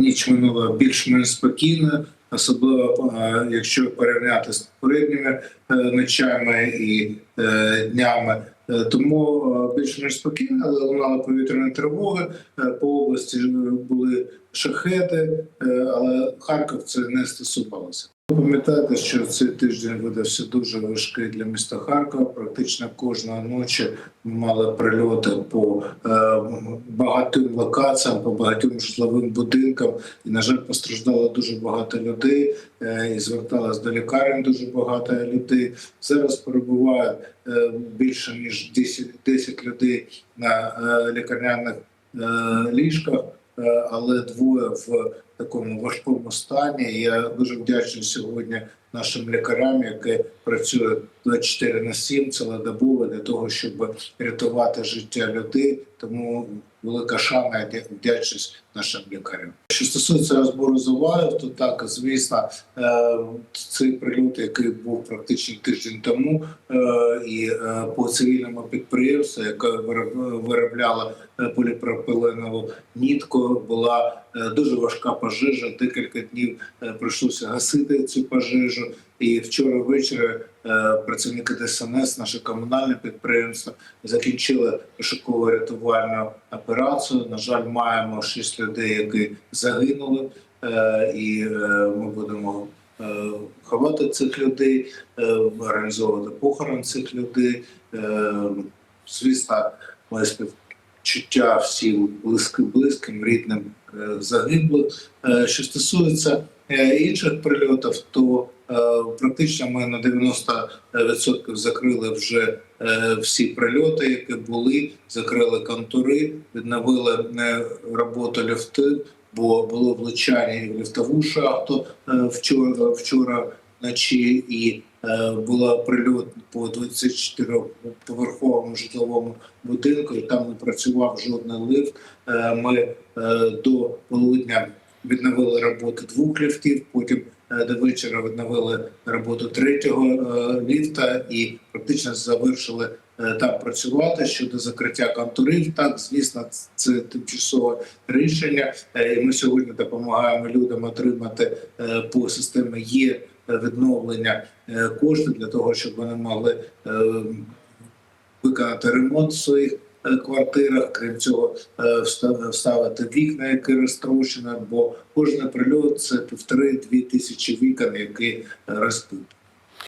Ніч минула більш-менш спокійно, особливо е, якщо порівняти з попередніми е, ночами і е, днями. Тому більш-менш спокійно, але лунали повітряні тривоги. Е, По області були шахеди, е, але Харків це не стосувалося. Пам'ятаєте, що цей тиждень видався дуже важкий для міста Харкова. Практично кожної ночі мали прильоти по е, багатьом локаціям, по багатьом житловим будинкам. І, на жаль, постраждало дуже багато людей. Е, і зверталось до лікарень дуже багато людей. Зараз перебуває більше ніж 10, 10 людей на лікарняних ліжках, але двоє в такому важкому стані. Я дуже вдячний сьогодні нашим лікарям, які працюють 24 на 7 цілодобово для того, щоб рятувати життя людей. Тому велика шана і вдячність нашим лікарям. Що стосується розбору завалів, то так звісно, е, цей прильот, який був практично тиждень тому, е, і е, по цивільному підприємству, яке вироб- виробляло поліпропиленову нітку, була дуже важка пожежа. Декілька днів е, прийшлося гасити цю пожежу. І вчора ввечері е, працівники ДСНС, наше комунальне підприємство, закінчили пошуково рятувальну операцію. На жаль, маємо шість людей, які загинули, е, і е, ми будемо е, ховати цих людей, е, організовувати похорон цих людей. Е, Звісно, моє співчуття всім близьким, близьким, рідним е, загиблих. Е, Що стосується е, інших прильотів, то практично ми на 90% закрили вже всі прильоти, які були, закрили контури, відновили роботу ліфти, бо було влучання в ліфтову шахту вчора, вчора вночі, і е, було прильот по 24-поверховому житловому будинку, і там не працював жодний лифт. Е, Ми е, до полудня відновили роботу двох ліфтів, потім до вечора відновили роботу третього ліфта і практично завершили там працювати щодо закриття контурів. Так, звісно, це тимчасове рішення. І ми сьогодні допомагаємо людям отримати по системі є відновлення коштів кошти для того, щоб вони могли е, виконати ремонт в своїх е, квартирах. Крім цього, е, вставити вікна, які розтрощені, бо кожен прильот це півтори-дві тисячі вікон, які е, розбиті.